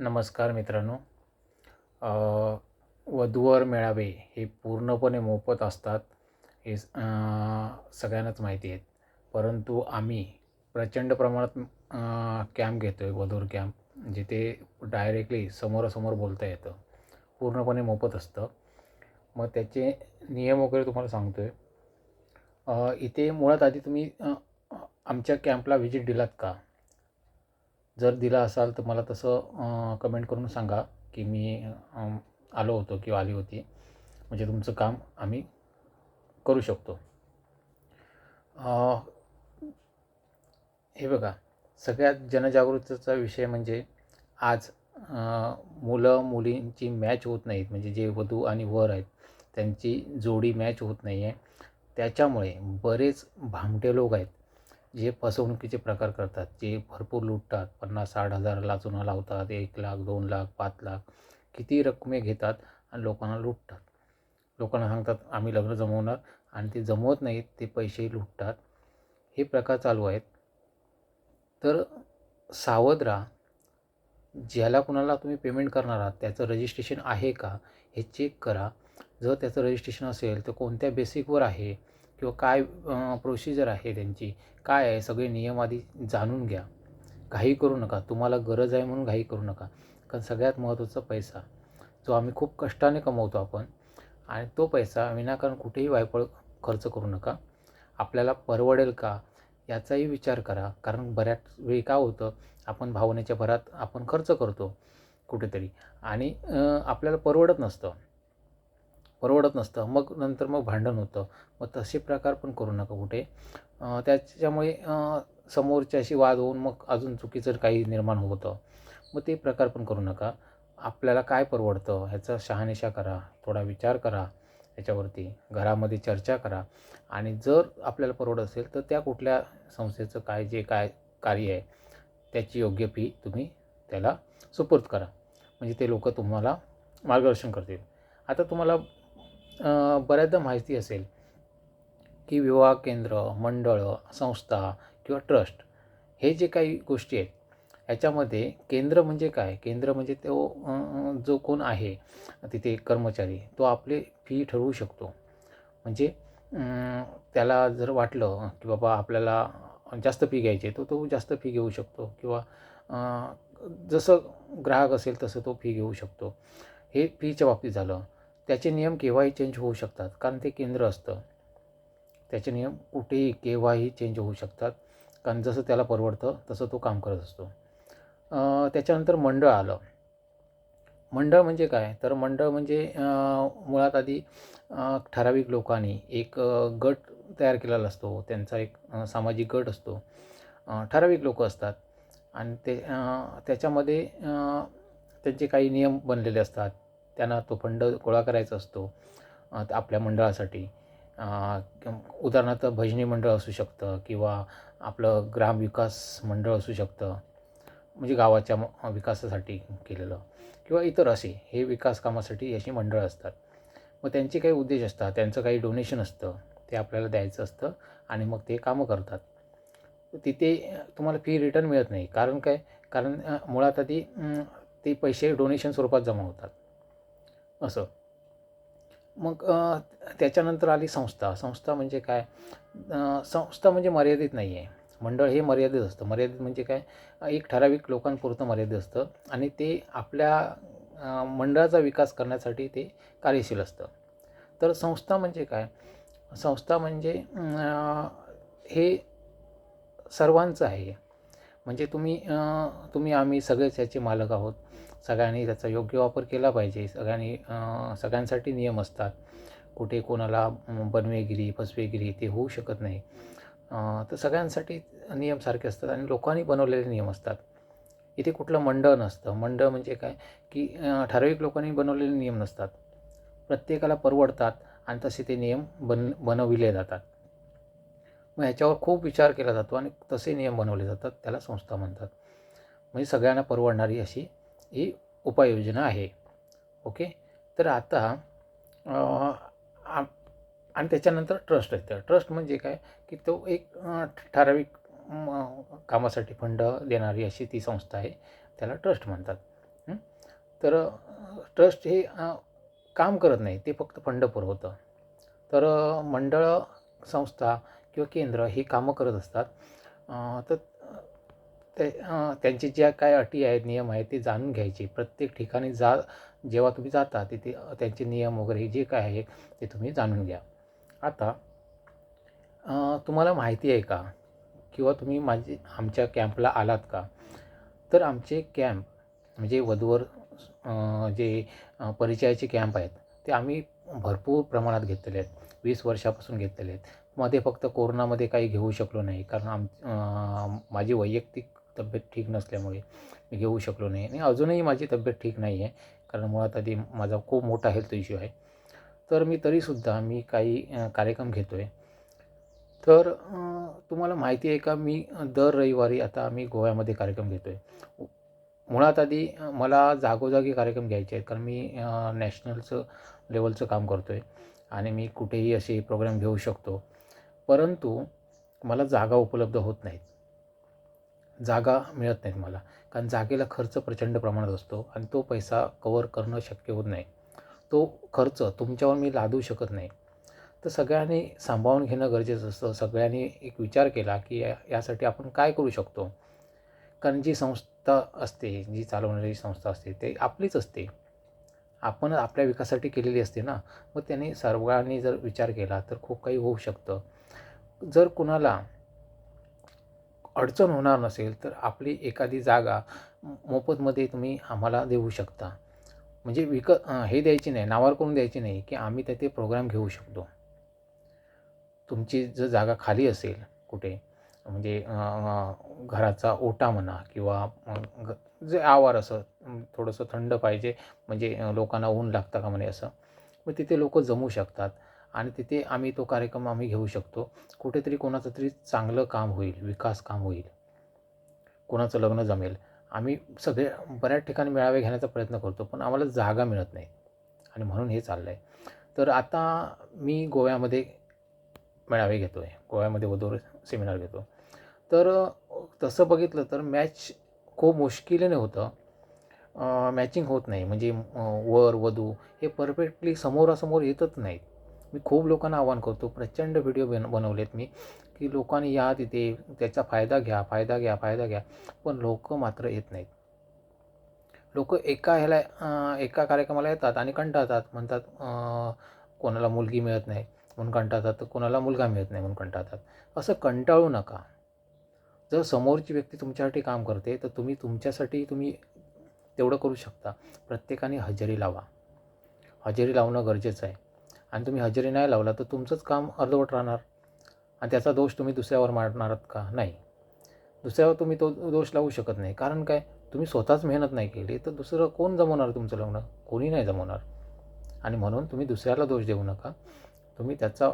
नमस्कार मित्रांनो. वधूवर मेळावे हे पूर्णपणे मोफत असतात हे सगळ्यांनाच माहिती आहेत. परंतु आम्ही प्रचंड प्रमाणात कॅम्प घेतो आहे वधूर कॅम्प म्हणजे जिथे डायरेक्टली समोरासमोर बोलता येतं. पूर्णपणे मोफत असतं. मग त्याचे नियम वगैरे तुम्हाला सांगतो आहे इथे मुळात आधी तुम्ही आमच्या कॅम्पला व्हिजिट दिलात का? जर दिला असाल तर मला तसं कमेंट करून सांगा की मी आलो होतो किंवा आली होती. म्हणजे तुमचं काम आम्ही करू शकतो. हे बघा सगळ्यात जनजागृतीचा विषय म्हणजे आज मुलं मुलींची मॅच होत नाहीत. म्हणजे जे वधू आणि वर आहेत त्यांची जोडी मॅच होत नाही आहे त्याच्यामुळे बरेच भामटे लोक आहेत. जे फसवणुकीचे प्रकार करतात जे भरपूर लुटतात पन्नास साठ हजाराला चुना लावतात एक लाख दोन लाख पाच लाख किती रकमे घेतात आणि लोकांना लुटतात. लोकांना सांगतात आम्ही लग्न जमवणार आणि ते जमवत नाहीत ते पैसेही लुटतात. हे प्रकार चालू आहेत. तर सावध राहा. ज्याला कुणाला तुम्ही पेमेंट करणार आहात त्याचं रजिस्ट्रेशन आहे का हे चेक करा. जर त्याचं रजिस्ट्रेशन असेल तर कोणत्या बेसिकवर आहे? किंवा काय प्रोसिजर आहे त्यांची? काय आहे? सगळे नियम आधी जाणून घ्या. घाई करू नका. तुम्हाला गरज आहे म्हणून घाई करू नका. कारण सगळ्यात महत्त्वाचा पैसा जो आम्ही खूप कष्टाने कमवतो आपण आणि तो पैसा विनाकारण कुठेही वायपळ खर्च करू नका. आपल्याला परवडेल का? याचाही विचार करा. कारण बऱ्याच वेळी का होतं? आपण भावनेच्या भरात आपण खर्च करतो कुठेतरी. आणि आपल्याला परवडत नसतं. परवडत नसतं. मग नंतर मग भांडण होतं. मग तसे प्रकार पण करू नका कुठे. त्याच्यामुळे समोरच्याशी वाद होऊन मग अजून चुकीचं काही निर्माण होतं. मग ते प्रकार पण करू नका. आपल्याला काय परवडतं ह्याचा शहानिशा करा. थोडा विचार करा याच्यावरती घरामध्ये चर्चा करा. आणि जर आपल्याला परवडत असेल तर त्या कुठल्या संस्थेचं काय जे काय कार्य आहे त्याची योग्य फी तुम्ही त्याला सुपूर्द करा. म्हणजे ते लोक तुम्हाला मार्गदर्शन करतील. आता तुम्हाला बऱ्याचदा माहिती असेल की विवाह केंद्र मंडळं संस्था किंवा ट्रस्ट हे जे काही गोष्टी आहेत याच्यामध्ये केंद्र म्हणजे काय? केंद्र म्हणजे तो जो कोण आहे तिथे कर्मचारी तो आपले फी ठरवू शकतो. म्हणजे त्याला जर वाटलं की बाबा आपल्याला जास्त फी घ्यायची आहे, तो तो जास्त फी घेऊ शकतो किंवा जसं ग्राहक असेल तसं तो फी घेऊ शकतो. हे फीच्या बाबतीत झालं. त्याचे नियम केव्हाही चेंज होऊ शकतात. कारण ते केंद्र असतं. त्याचे नियम कुठेही केव्हाही चेंज होऊ शकतात. कारण जसं त्याला परवडतं तसं तो काम करत असतो. त्याच्यानंतर मंडळ आलं. मंडळ म्हणजे काय? तर मंडळ म्हणजे मुळात आधी ठराविक लोकांनी एक गट तयार केलेला असतो. त्यांचा एक सामाजिक गट असतो. ठराविक लोक असतात. आणि ते त्याच्यामध्ये त्यांचे काही नियम बनलेले असतात. त्यांना तो फंड गोळा करायचा असतो आपल्या मंडळासाठी. उदाहरणार्थ भजनी मंडळ असू शकतं किंवा आपलं ग्रामविकास मंडळ असू शकतं म्हणजे गावाच्या म- विकासासाठी केलेलं. किंवा इतर असे हे विकास कामासाठी अशी मंडळं असतात. मग त्यांचे काही उद्देश असतात त्यांचं काही डोनेशन असतं ते आपल्याला द्यायचं असतं आणि मग ते कामं करतात. तिथे तुम्हाला फी रिटर्न मिळत नाही. कारण काय? कारण मुळात आधी ते पैसे डोनेशन स्वरूपात जमा होतात. असं. मग त्याच्यानंतर आली संस्था. संस्था म्हणजे काय? संस्था म्हणजे मर्यादित नाही आहे मंडळ हे मर्यादित असतं. मर्यादित म्हणजे काय? एक ठराविक लोकांपुरतं मर्यादित असतं आणि ते आपल्या मंडळाचा विकास करण्यासाठी ते कार्यशील असतं. तर संस्था म्हणजे काय? संस्था म्हणजे हे सर्वांचं आहे. म्हणजे तुम्ही तुम्ही आम्ही सगळेच याचे मालक आहोत. सगळ्यांनी त्याचा योग्य वापर केला पाहिजे. सगळ्यांनी सगळ्यांसाठी नियम असतात. कुठे कोणाला बनवेगिरी फसवेगिरी ते होऊ शकत नाही. तर सगळ्यांसाठी नियम सारखे असतात आणि लोकांनी बनवलेले नियम असतात. इथे कुठलं मंडळ नसतं. मंडळ म्हणजे काय? की ठराविक लोकांनी बनवलेले नियम नसतात. प्रत्येकाला परवडतात आणि तसे ते नियम बन बनविले जातात. मग ह्याच्यावर खूप विचार केला जातो आणि तसे नियम बनवले जातात त्याला संस्था म्हणतात. म्हणजे सगळ्यांना परवडणारी अशी ही उपाययोजना आहे. ओके? तर आता आणि त्याच्यानंतर ट्रस्ट येतं ट्रस्ट म्हणजे काय? की तो एक ठराविक कामासाठी फंड देणारी अशी ती संस्था आहे. त्याला ट्रस्ट म्हणतात. तर ट्रस्ट हे काम करत नाही. ते फक्त फंड पुरवतं तर मंडळ संस्था किंवा केंद्र ही कामं करत असतात. तर ते त्यांचे ज्या काय अटी आहेत नियम आहेत ते जाणून घ्यायचे. प्रत्येक ठिकाणी जा जेव्हा तुम्ही जाता तिथे त्यांचे नियम वगैरे जे काय आहे ते तुम्ही जाणून घ्या. आता तुम्हाला माहिती आहे का? किंवा तुम्ही माझे आमच्या कॅम्पला आलात का? तर आमचे कॅम्प म्हणजे वधूवर जे परिचयाचे कॅम्प आहेत ते आम्ही भरपूर प्रमाणात घेतलेले आहेत. वीस वर्षापासून घेतलेले आहेत. मध्ये फक्त कोरोनामध्ये काही घेऊ शकलो नाही. कारण आम माझी वैयक्तिक तब्येत ठीक नसल्यामुळे मी घेऊ शकलो नाही आणि अजूनही माझी तब्येत ठीक नाही आहे कारण मुळात आधी माझा खूप मोठा हेल्थ इश्यू आहे. तर मी तरीसुद्धा मी काही कार्यक्रम घेतो आहे तर तुम्हाला माहिती आहे का मी दर रविवारी आता आम्ही गोव्यामध्ये कार्यक्रम घेतो आहे मुळात आधी मला जागोजागी कार्यक्रम घ्यायचे आहेत कारण मी नॅशनलचं लेवलचं काम करतो आहे आणि मी कुठेही असे प्रोग्राम घेऊ शकतो. परंतु मला जागा उपलब्ध होत नाहीत. जागा मिळत नाहीत मला. कारण जागेला खर्च प्रचंड प्रमाणात असतो आणि तो पैसा कवर करणं शक्य होत नाही. तो खर्च तुमच्यावर मी लादू शकत नाही. तर सगळ्यांनी सांभाळून घेणं गरजेचं असतं. सगळ्यांनी एक विचार केला की या यासाठी आपण काय करू शकतो? कारण जी संस्था असते जी चालवणारी संस्था असते ते आपलीच असते. आपण आपल्या विकासासाठी केलेली असते ना. मग त्याने सर्वांनी जर विचार केला तर खूप काही होऊ शकतं. जर कुणाला अडचण होणार नसेल तर आपली एखादी जागा मोफतमध्ये तुम्ही आम्हाला देऊ शकता. म्हणजे विक हे द्यायची नाही नावावर करून द्यायची नाही की आम्ही त्याचे प्रोग्राम घेऊ शकतो. तुमची जर जागा खाली असेल कुठे म्हणजे घराचा ओटा म्हणा किंवा जे आवार असं थोडंसं थंड पाहिजे म्हणजे लोकांना ऊन लागतं का म्हणे असं मग तिथे लोक जमू शकतात. आणि तिथे आम्ही तो कार्यक्रम आम्ही घेऊ शकतो. कुठेतरी कोणाचं तरी चांगलं काम होईल विकास काम होईल. कोणाचं लग्न जमेल. आम्ही सगळे बऱ्याच ठिकाणी मेळावे घेण्याचा प्रयत्न करतो पण आम्हाला जागा मिळत नाही. आणि म्हणून हे चाललं आहे तर आता मी गोव्यामध्ये मेळावे घेतो आहे गोव्यामध्ये वधूर सेमिनार घेतो. तर तसं बघितलं तर मॅच खूप मुश्किलीने होतं. मॅचिंग होत नाही. म्हणजे वर वधू हे परफेक्टली समोरासमोर येतच नाहीत. मी खूप लोकांना आवाहन करतो प्रचंड व्हिडिओ बन बनवलेत मी की लोकांनी या तिथे त्याचा फायदा घ्या फायदा घ्या फायदा घ्या पण लोक मात्र येत नाहीत. लोक एका ह्याला एका कार्यक्रमाला येतात आणि कंटाळतात म्हणतात कोणाला मुलगी मिळत नाही म्हणून कंटाळतात तर कोणाला मुलगा मिळत नाही म्हणून कंटाळतात. असं कंटाळू नका. जर समोरची व्यक्ती तुमच्यासाठी काम करते तर तुम्ही तुमच्यासाठी तुम्ही तेवढं करू शकता. प्रत्येकाने हजेरी लावा. हजेरी लावणं गरजेचं आहे. आणि तुम्ही हजेरी नाही लावला तर तुमचंच काम अर्धवट राहणार. आणि त्याचा दोष तुम्ही दुसऱ्यावर मारणार आहात का? नाही. दुसऱ्यावर तुम्ही तो दोष लावू शकत नाही. कारण काय? तुम्ही स्वतःच मेहनत नाही केली तर दुसरं कोण जमवणार तुमचं लग्न? कोणी नाही जमवणार. आणि म्हणून तुम्ही दुसऱ्याला दोष देऊ नका. तुम्ही त्याचा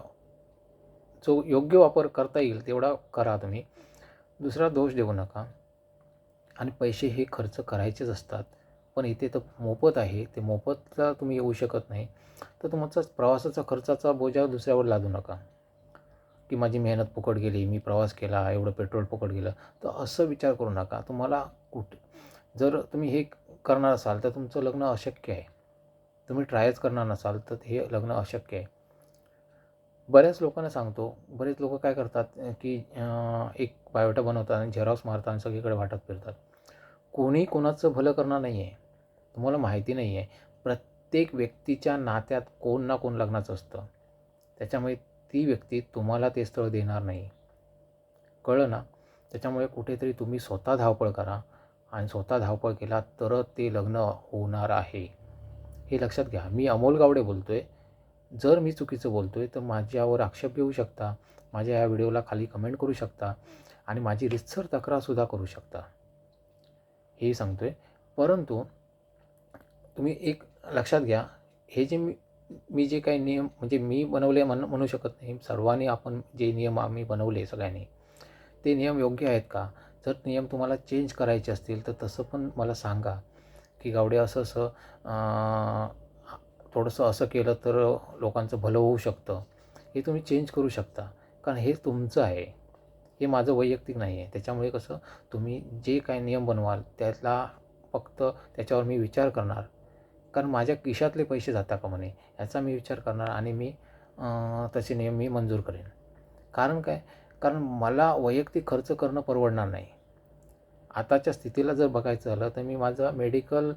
जो योग्य वापर करता येईल तेवढा करा तुम्ही. दुसरा दोष देऊ नका. आणि पैसे हे खर्च करायचेच असतात. पण इथे तर मोफत आहे. ते मोफतला तुम्ही येऊ शकत नाही. तर तुमचा प्रवासाचा खर्चाचा बोजा दुसऱ्यावर लादू नका. की माझी मेहनत फुकट गेली मी प्रवास केला एवढं पेट्रोल फुकट गेलं. तर असं विचार करू नका. तुम्हाला कुठे जर तुम्ही हे करणार असाल तर तुमचं लग्न अशक्य आहे. तुम्ही ट्रायच करणार नसाल तर हे लग्न अशक्य आहे. बऱ्याच लोकांना सांगतो बरेच लोक काय करतात की एक बायोटा बनवतात आणि झेरॉक्स मारतात आणि सगळीकडे वाटत फिरतात. कोणी कोणाचं भलं करणार नाही आहे तुम्हाला माहिती नाही आहे प्रत्येक व्यक्तीच्या नात्यात कोण ना कोण लग्नाचं असतं. त्याच्यामुळे ती व्यक्ती तुम्हाला ते स्थळ देणार नाही. कळलं ना? त्याच्यामुळे कुठेतरी तुम्ही स्वतः धावपळ करा आणि स्वतः धावपळ केला तर ते लग्न होणार आहे. हे लक्षात घ्या. मी अमोल गावडे बोलतो आहे जर मी चुकीचं बोलतो आहे तर माझ्यावर आक्षेप घेऊ शकता. माझ्या या व्हिडिओला खाली कमेंट करू शकता आणि माझी रितसर तक्रारसुद्धा करू शकता. हे सांगतो आहे परंतु तुम्ही एक लक्षात घ्या हे जे मी मी जे काही नियम म्हणजे मी बनवले म्हण म्हणू शकत नाही. सर्वांनी आपण जे नियम आम्ही बनवले सगळ्यांनी ते नियम योग्य आहेत का? जर नियम तुम्हाला चेंज करायचे असतील तर तसं पण मला सांगा की गावडे असं असं थोडंसं असं केलं तर लोकांचं भलं होऊ शकतं. हे तुम्ही चेंज करू शकता. कारण हे तुमचं आहे. हे माझं वैयक्तिक नाही आहे. त्याच्यामुळे कसं तुम्ही जे काही नियम बनवाल त्यातला फक्त त्याच्यावर मी विचार करणार. कारण माझ्या खिशातले पैसे जाता का म्हणे? याचा मी विचार करणार आणि मी तसे नियम मी मंजूर करेन. कारण काय? कारण मला वैयक्तिक खर्च करणं परवडणार नाही. आताच्या स्थितीला जर बघायचं झालं तर मी माझं मेडिकल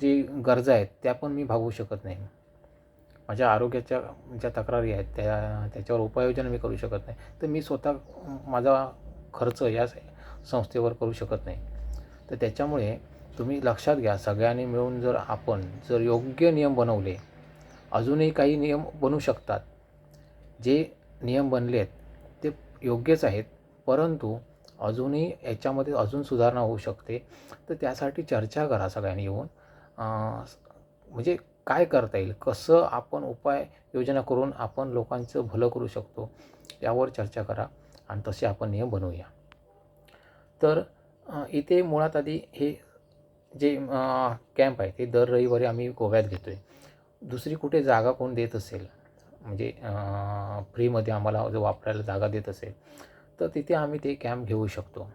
जी गरजा आहेत त्या पण मी भागवू शकत नाही. माझ्या आरोग्याच्या ज्या तक्रारी आहेत त्या त्याच्यावर उपाययोजना मी करू शकत नाही. तर मी स्वतः माझा खर्च या संस्थेवर करू शकत नाही. तर त्याच्यामुळे तुम्ही लक्षात घ्या सगळ्यांनी मिळून जर आपण जर योग्य नियम बनवले अजूनही काही नियम बनू शकतात. जे नियम बनले आहेत ते योग्यच आहेत परंतु अजूनही याच्यामध्ये अजून सुधारणा होऊ शकते. तर त्यासाठी चर्चा करा सगळ्यांनी येऊन. म्हणजे काय करता येईल? कसं आपण उपाय योजना करून आपण लोकांचं भलं करू शकतो? यावर चर्चा करा आणि तसे आपण नियम बनवूया. तर इथे मुळात आधी हे जे कॅम्प आहे ते दर रविवारी आम्ही गोव्यात घेतो आहे दुसरी कुठे जागा कोण देत असेल म्हणजे फ्रीमध्ये आम्हाला जर वापरायला जागा देत असेल तर तिथे आम्ही ते कॅम्प घेऊ शकतो.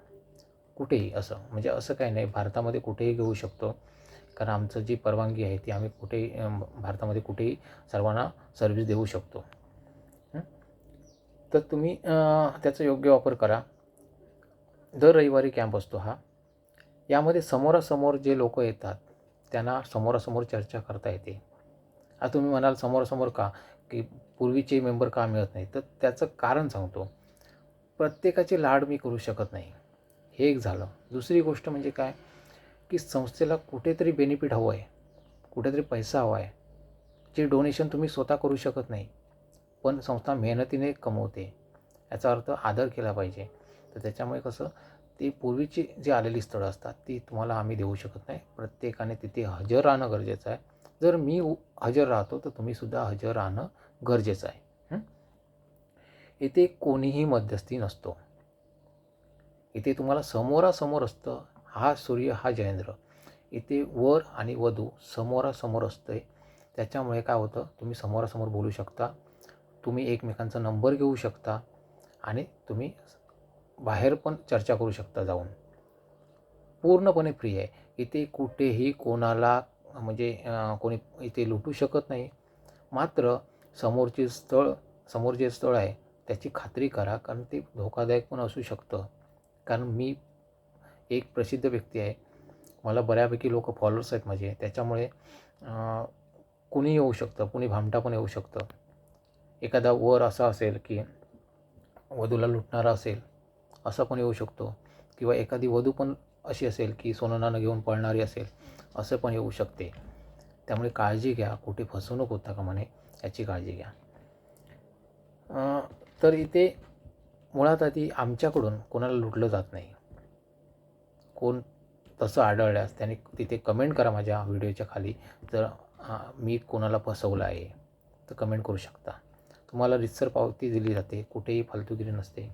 कुठेही असं म्हणजे असं काही नाही भारतामध्ये कुठेही घेऊ शकतो. कारण आमचं जी परवानगी आहे ती आम्ही कुठेही भारतामध्ये कुठेही सर्वांना सर्व्हिस देऊ शकतो. तर तुम्ही त्याचा योग्य वापर करा. दर रविवारी कॅम्प असतो हा. यामध्ये समोरासमोर जे लोक येतात त्यांना समोरासमोर चर्चा करता येते. आता तुम्ही म्हणाल समोरासमोर का? की पूर्वीचे मेंबर का मिळत नाही तर त्याचं कारण सांगतो. प्रत्येकाची लाड मी करू शकत नाही. हे एक झालं. दुसरी गोष्ट म्हणजे काय? की संस्थेला कुठेतरी बेनिफिट हवं आहे कुठेतरी पैसा हवा आहे जे डोनेशन तुम्ही स्वतः करू शकत नाही पण संस्था मेहनतीने कमवते. याचा अर्थ आदर केला पाहिजे. तर त्याच्यामुळे कसं? ती पूर्वीची जी आलेली स्थळं असतात ती तुम्हाला आम्ही देऊ शकत नाही. प्रत्येकाने तिथे हजर राहणं गरजेचं आहे. जर मी उ- हजर राहतो तर तुम्हीसुद्धा हजर राहणं गरजेचं आहे. इथे कोणीही मध्यस्थी नसतो. इथे तुम्हाला समोरासमोर असतं हा सूर्य हा जयेंद्र इथे वर आणि वधू समोरासमोर असते त्याच्यामुळे काय होतं तुम्ही समोरासमोर बोलू शकता. तुम्ही एकमेकांचा नंबर घेऊ शकता. आणि तुम्ही बाहेर पण चर्चा करू शकता जाऊन. पूर्णपणे फ्री आहे. इथे कुठेही कोणाला म्हणजे कोणी इथे लुटू शकत नाही. मात्र समोरचे स्थळ समोर जे स्थळ आहे त्याची खात्री करा. कारण ते धोकादायक पण असू शकतं. कारण मी एक प्रसिद्ध व्यक्ती आहे. मला बऱ्यापैकी लोक फॉलोअर्स आहेत माझे. त्याच्यामुळे कुणी येऊ शकतं? कुणी भामटा पण येऊ शकतं? एखादा वर असा असेल की वधूला लुटणारा असेल असा पण येऊ शकतो? किंवा एखादी वधू पण अशी असेल की सोनं नाणं घेऊन पळणारी असेल असं पण येऊ शकते. त्यामुळे काळजी घ्या. कुठे फसवणूक होता का म्हणे याची काळजी घ्या. तर इथे मुळात आधी आमच्याकडून कोणाला लुटलं जात नाही. कोण तसं आढळल्यास त्याने तिथे कमेंट करा माझ्या व्हिडिओच्या खाली. जर मी कोणाला फसवलं आहे तर कमेंट करू शकता. तुम्हाला रितसर पावती दिली जाते. कुठेही फालतूगिरी नसते.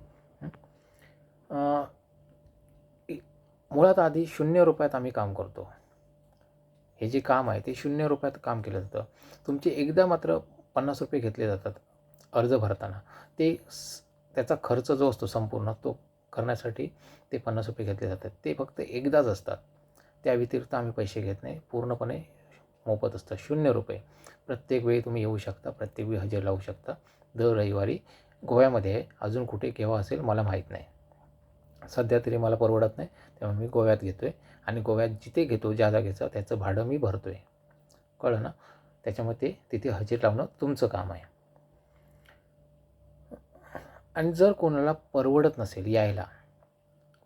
मुळात आधी शून्य रुपयात आम्ही काम करतो. हे जे काम आहे ते शून्य रुपयात काम केलं जातं. तुमचे एकदा मात्र पन्नास रुपये घेतले जातात अर्ज भरताना. ते स- त्याचा खर्च जो असतो संपूर्ण तो करण्यासाठी ते पन्नास रुपये घेतले जातात. ते फक्त एकदाच असतात. त्या व्यतिरिक्त आम्ही पैसे घेत नाही. पूर्णपणे मोफत असतं शून्य रुपये. प्रत्येक वेळी तुम्ही येऊ शकता. प्रत्येक वेळी हजेर लावू शकता. दर रविवारी गोव्यामध्ये अजून कुठे केव्हा असेल मला माहीत नाही. सध्या तरी मला परवडत नाही त्यामुळे मी गोव्यात घेतो आहे आणि गोव्यात जिथे घेतो ज्या जागेचं त्याचं भाडं मी भरतो आहे कळलं ना? त्याच्यामुळे ते तिथे हजेरी लावणं तुमचं काम आहे. आणि जर कोणाला परवडत नसेल यायला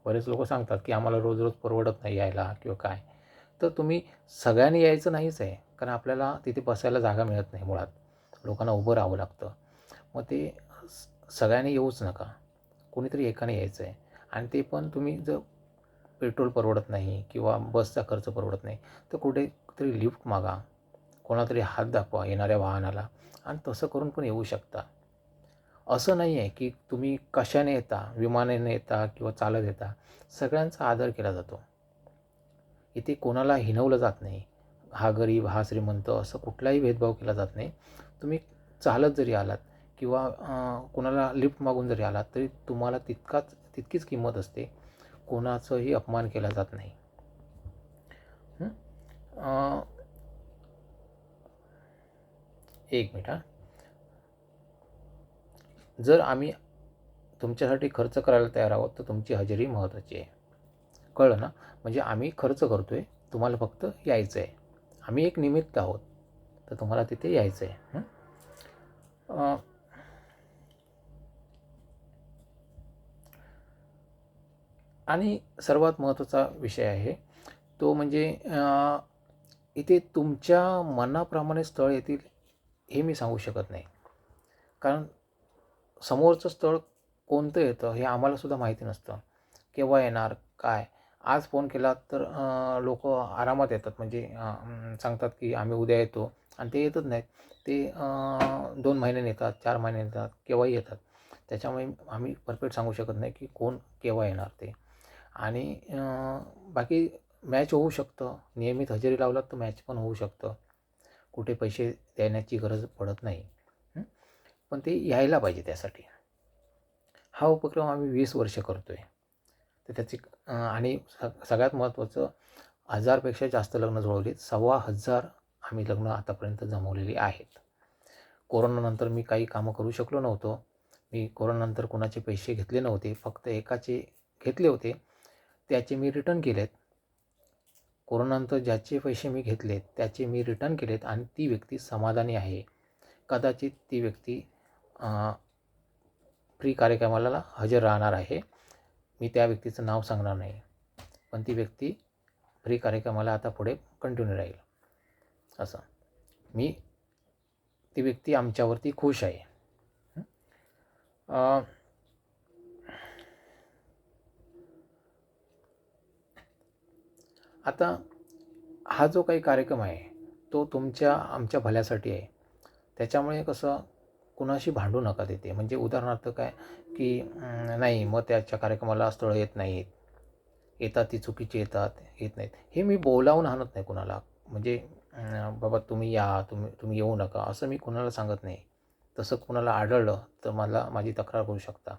बरेच लोक सांगतात की आम्हाला रोज रोज परवडत नाही यायला किंवा काय तर तुम्ही सगळ्यांनी यायचं नाहीच आहे कारण आपल्याला तिथे बसायला जागा मिळत नाही मुळात. लोकांना उभं राहावं लागतं. मग ते सगळ्यांनी येऊच नका. कोणीतरी एकाने यायचं आहे आणि ते पण तुम्ही जर पेट्रोल परवडत नाही किंवा बसचा खर्च परवडत नाही तर कुठेतरी लिफ्ट मागा कोणातरी हात दाखवा येणाऱ्या वाहनाला आणि तसं करून पण येऊ शकता. असं नाही आहे की तुम्ही कशाने येता विमानाने येता किंवा चालत येता सगळ्यांचा आदर केला जातो. इथे कोणाला हिनवलं जात नाही हा गरीब हा श्रीमंत असं कुठलाही भेदभाव केला जात नाही. तुम्ही चालत जरी आलात किंवा कोणाला लिफ्ट मागून जरी आलात तरी तुम्हाला तितकाच तितकीच किंमत असते. कोणाचंही अपमान केला जात नाही. एक मिनिट हां. जर आम्ही तुमच्यासाठी खर्च करायला तयार आहोत तर तुमची हजेरी महत्त्वाची आहे. कळलं ना? म्हणजे आम्ही खर्च करतो आहे तुम्हाला फक्त यायचं आहे. आम्ही एक निमित्त आहोत तर तुम्हाला तिथे यायचं आहे. आणि सर्वात महत्त्वाचा विषय आहे तो म्हणजे इथे तुमच्या मनाप्रमाणे स्थळ येतील हे मी सांगू शकत नाही. कारण समोरचं स्थळ कोणतं येतं हे आम्हालासुद्धा माहिती नसतं. केव्हा येणार काय? आज फोन केला तर लोक आरामात येतात. म्हणजे सांगतात की आम्ही उद्या येतो आणि ते येतच नाहीत. ते दोन महिन्याने येतात चार महिन्याने येतात केव्हाही येतात. त्याच्यामुळे आम्ही परफेक्ट सांगू शकत नाही की कोण केव्हा येणार ते. आणि बाकी मॅच होऊ शकतं. नियमित हजेरी लावलात तर मॅच पण होऊ शकतं. कुठे पैसे देण्याची गरज पडत नाही. पण ते यायला पाहिजे त्यासाठी. हा उपक्रम आम्ही वीस वर्ष करतो आहे तर त्याची आणि स सगळ्यात महत्त्वाचं हजारपेक्षा जास्त लग्न जुळवलीत सव्वा हजार आम्ही लग्न आतापर्यंत जमवलेली आहेत. कोरोनानंतर मी काही कामं करू शकलो नव्हतो. मी कोरोनानंतर कोणाचे पैसे घेतले नव्हते. फक्त एकाचे घेतले होते. त्याचे मी रिटर्न केलेत. कोरोनानंतर ज्याचे पैसे मी घेतलेत त्याचे मी रिटर्न केलेत आणि ती व्यक्ती समाधानी आहे. कदाचित ती व्यक्ती फ्री कार्यक्रमाला हजर राहणार आहे. मी त्या व्यक्तीचं नाव सांगणार नाही. पण ती व्यक्ती फ्री कार्यक्रमाला आता पुढे कंटिन्यू राहील. असं. मी ती व्यक्ती आमच्यावरती खुश आहे हं? अं, आता हा जो काही कार्यक्रम आहे तो तुमच्या आमच्या भल्यासाठी आहे. त्याच्यामुळे कसं कुणाशी भांडू नका तिथे. म्हणजे उदाहरणार्थ काय की नाही मग त्याच्या कार्यक्रमाला स्थळं येत नाहीत. येतात ती चुकीची येतात येत नाहीत. हे मी बोलावून आणत नाही कुणाला. म्हणजे बाबा तुम्ही या तुम्ही तुम्ही येऊ नका. असं मी कुणाला सांगत नाही. तसं कुणाला आढळलं तर मला माझी तक्रार करू शकता.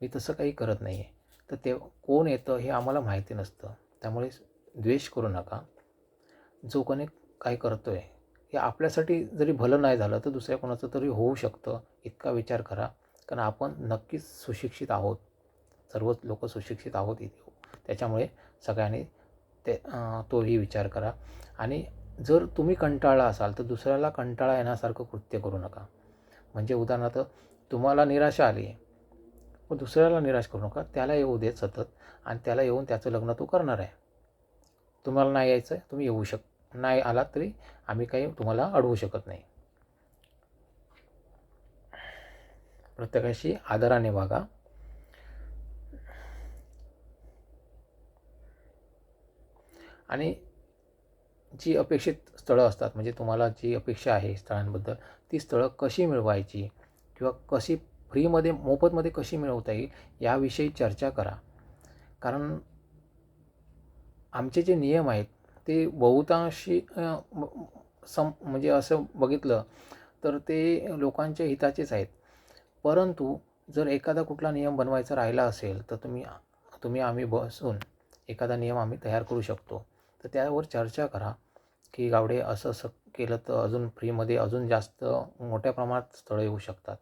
मी तसं काही करत नाही आहे तर ते कोण येतं हे आम्हाला माहिती नसतं. त्यामुळे द्वेष करू नका. जो कोणी काय करतो आहे हे आपल्यासाठी जरी भलं नाही झालं तर दुसऱ्या कोणाचं तरी होऊ शकतं. इतका विचार करा. कारण आपण नक्कीच सुशिक्षित आहोत. सर्वच लोक सुशिक्षित आहोत इथे. त्याच्यामुळे सगळ्यांनी ते तोही विचार करा. आणि जर तुम्ही कंटाळला असाल तर दुसऱ्याला कंटाळा येण्यासारखं कृत्य करू नका. म्हणजे उदाहरणार्थ तुम्हाला निराशा आली मग दुसऱ्याला निराश करू नका. त्याला येऊ देत सतत. आणि त्याला येऊन त्याचं लग्न तो करणार आहे. तुम्हाला नाही यायचं आहे तुम्ही येऊ शक नाही आलात तरी आम्ही काही तुम्हाला अडवू शकत नाही. प्रत्येकाशी आदराने वागा. आणि जी अपेक्षित स्थळं असतात म्हणजे तुम्हाला जी अपेक्षा आहे स्थळांबद्दल ती स्थळं कशी मिळवायची किंवा कशी फ्रीमध्ये मोफतमध्ये कशी मिळवता येईल याविषयी चर्चा करा. कारण आमचे जे नियम आहेत ते बहुतांशी सम म्हणजे असं बघितलं तर ते लोकांच्या हिताचेच आहेत. परंतु जर एखादा कुठला नियम बनवायचा राहिला असेल तर तुम्ही तुम्ही आम्ही बसून एखादा नियम आम्ही तयार करू शकतो. तर त्यावर चर्चा करा की गावडे असं असं केलं तर अजून फ्रीमध्ये अजून जास्त मोठ्या प्रमाणात स्थळं येऊ शकतात.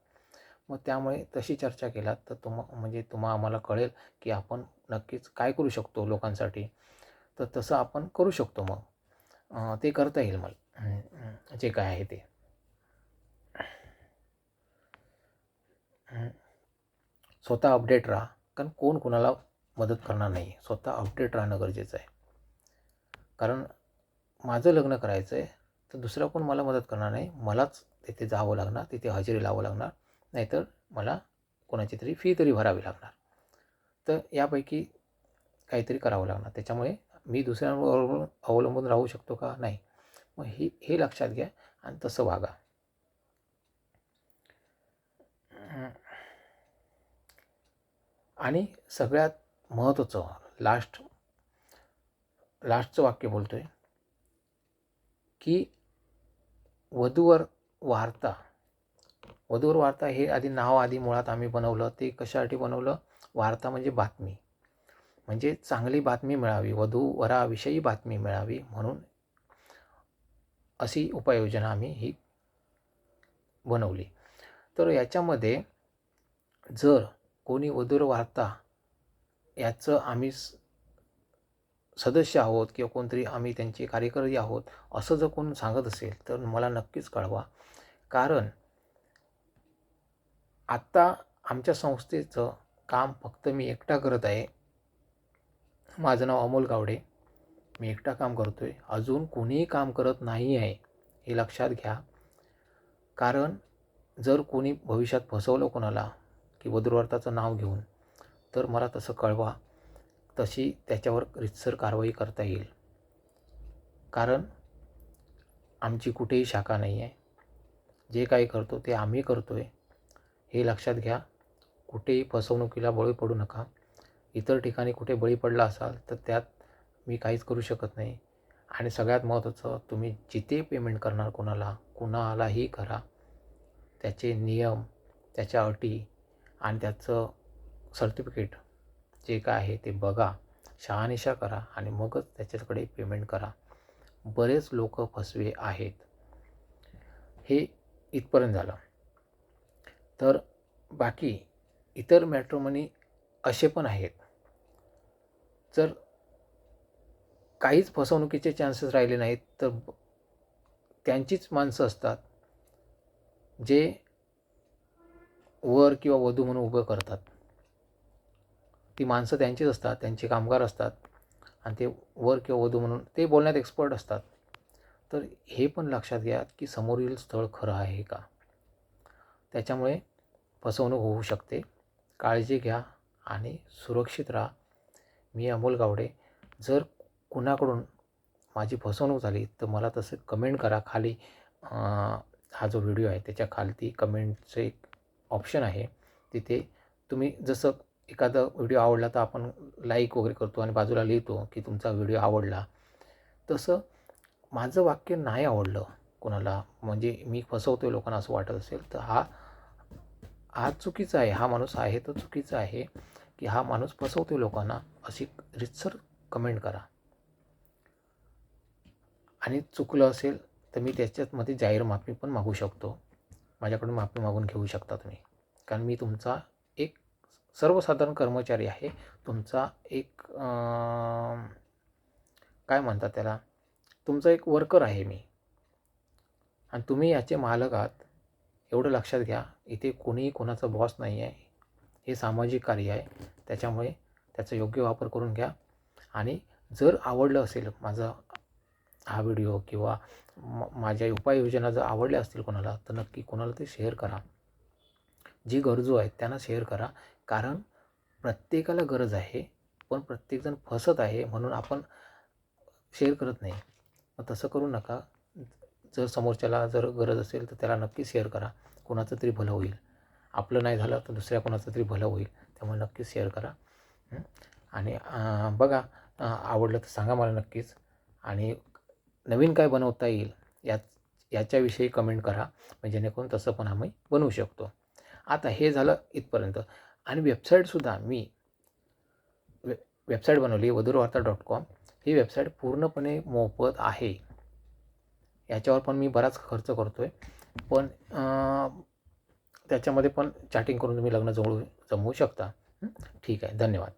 मग त्यामुळे तशी चर्चा केलात तर तुम म्हणजे तुम्हा आम्हाला कळेल की आपण नक्कीच काय करू शकतो लोकांसाठी. तर तसं आपण करू शकतो मग. ते करता येईल मला. जे काय आहे ते. स्वतः अपडेट राहा. कारण कोण कोणाला मदत करणार नाही स्वतः अपडेट राहणं गरजेचं आहे. कारण माझं लग्न करायचं आहे तर दुसरा कोण मला मदत करणार नाही. मलाच तिथे जावं लागणार तिथे हजेरी लावावं लागणार. नाहीतर मला कोणाची तरी फी तरी भरावी लागणार. तर यापैकी काहीतरी करावं लागणार. त्याच्यामुळे मी दुसऱ्यांवर अवलंबून राहू शकतो का? नाही. मग ही हे लक्षात घ्या आणि तसं वागा. आणि सगळ्यात महत्त्वाचं लास्ट लास्टचं वाक्य बोलतो आहे की वधूवर वार्ता. वधूवर वार्ता हे आधी नाव आधी मुळात आम्ही बनवलं. ते कशासाठी बनवलं? वार्ता म्हणजे बातमी. म्हणजे चांगली बातमी मिळावी वधूवराविषयी बातमी मिळावी म्हणून अशी उपाययोजना आम्ही ही बनवली. तर याच्यामध्ये जर कोणी वधूर वार्ता याचं आम्ही स- सदस्य आहोत किंवा कोणतरी आम्ही त्यांचे कार्यकर्ते आहोत असं जर कोण सांगत असेल तर मला नक्कीच कळवा. कारण आत्ता आमच्या संस्थेचं काम फक्त मी एकटा करत आहे. माझं नाव अमोल गावडे. मी एकटा काम करतो आहे अजून कोणीही काम करत नाही आहे हे लक्षात घ्या. कारण जर कोणी भविष्यात फसवलं कोणाला की वधूवर्ताचं नाव घेऊन तर मला तसं कळवा. तशी त्याच्यावर रितसर कारवाई करता येईल. कारण आमची कुठेही शाखा नाही आहे. जे काही करतो ते आम्ही करतो आहे हे लक्षात घ्या. कुठेही फसवणुकीला बळी पडू नका. इतर ठिकाणी कुठे बळी पडला असाल तर त्यात मी काहीच करू शकत नाही. आणि सगळ्यात महत्त्वाचं तुम्ही जिथे पेमेंट करणार कोणाला कुणालाही करा. त्याचे नियम त्याच्या अटी आणि त्याचं सर्टिफिकेट जे काय आहे ते बघा. शहानिशा करा आणि मगच त्याच्याकडे पेमेंट करा. बरेच लोक फसवे आहेत. हे इथपर्यंत झालं. तर बाकी इतर मॅट्रोमनी असे पण आहेत. जर काहीच फसवणुकीचे चान्सेस राहिले नाहीत तर त्यांचीच माणसं असतात जे वर किंवा वधू म्हणून उभं करतात. ती माणसं त्यांचीच असतात त्यांचे कामगार असतात आणि ते वर किंवा वधू म्हणून ते बोलण्यात एक्सपर्ट असतात. तर हे पण लक्षात घ्या की समोरील स्थळ खरं आहे का? त्याच्यामुळे फसवणूक होऊ शकते. काळजी घ्या आणि सुरक्षित राहा. मी अमोल गावडे. जर कुणाकडून माझी फसवणूक झाली तर मला तसं कमेंट करा. खाली हा जो व्हिडिओ आहे त्याच्या खालती कमेंटचं एक ऑप्शन आहे. तिथे तुम्ही जसं एखादा व्हिडिओ आवडला तर आपण लाईक वगैरे करतो आणि बाजूला लिहितो की तुमचा व्हिडिओ आवडला. तसं माझं वाक्य नाही आवडलं कोणाला. म्हणजे मी फसवतोय लोकांना असं वाटत असेल तर हा हा चुकीचा आहे. हा माणूस आहे तो चुकीचा आहे. की हा माणूस फसवतो लोकांना अशी रितसर कमेंट करा. आणि चुकलं असेल तर मी त्याच्यातमध्ये जाहीर माफी पण मागू शकतो. माझ्याकडून माफी मागून घेऊ शकता तुम्ही. कारण मी तुमचा एक सर्वसाधारण कर्मचारी आहे. तुमचा एक काय म्हणतात त्याला? तुमचा एक वर्कर आहे मी. आणि तुम्ही याचे मालक आहात. एवढं लक्षात घ्या. इथे कोणीही कोणाचा बॉस नाही आहे हे सामाजिक कार्य आहे. त्याच्यामुळे त्याचा योग्य वापर करून घ्या. आणि जर आवडलं असेल माझा हा व्हिडिओ किंवा म माझ्या उपाययोजना जर आवडल्या असतील कोणाला तर नक्की कोणाला ते शेअर करा. जी गरजू आहेत त्यांना शेअर करा. कारण प्रत्येकाला गरज आहे पण प्रत्येकजण फसत आहे म्हणून आपण शेअर करत नाही. मग तसं करू नका. जर समोरच्याला जर गरज असेल तर त्याला नक्की शेअर करा. कोणाचं तरी भलं होईल. आपलं नाही झालं तर दुसऱ्या कोणाचं तरी भलं होईल. त्यामुळे नक्कीच शेअर करा. आणि बघा आवडलं तर सांगा मला नक्कीच. आणि नवीन काय बनवता येईल यात याच्याविषयी कमेंट करा. म्हणजे जेणेकरून तसं पण आम्ही बनवू शकतो. आता हे झालं इथपर्यंत. आणि वेबसाईटसुद्धा मी वे वेबसाईट बनवली वधुरवार्ता डॉट कॉम ही वेबसाईट पूर्णपणे मोफत आहे. याच्यावर पण मी बराच खर्च करतो आहे पण त्याच्यामध्ये पण चॅटिंग करून तुम्ही लग्न जमवू जमवू शकता. ठीक आहे. धन्यवाद.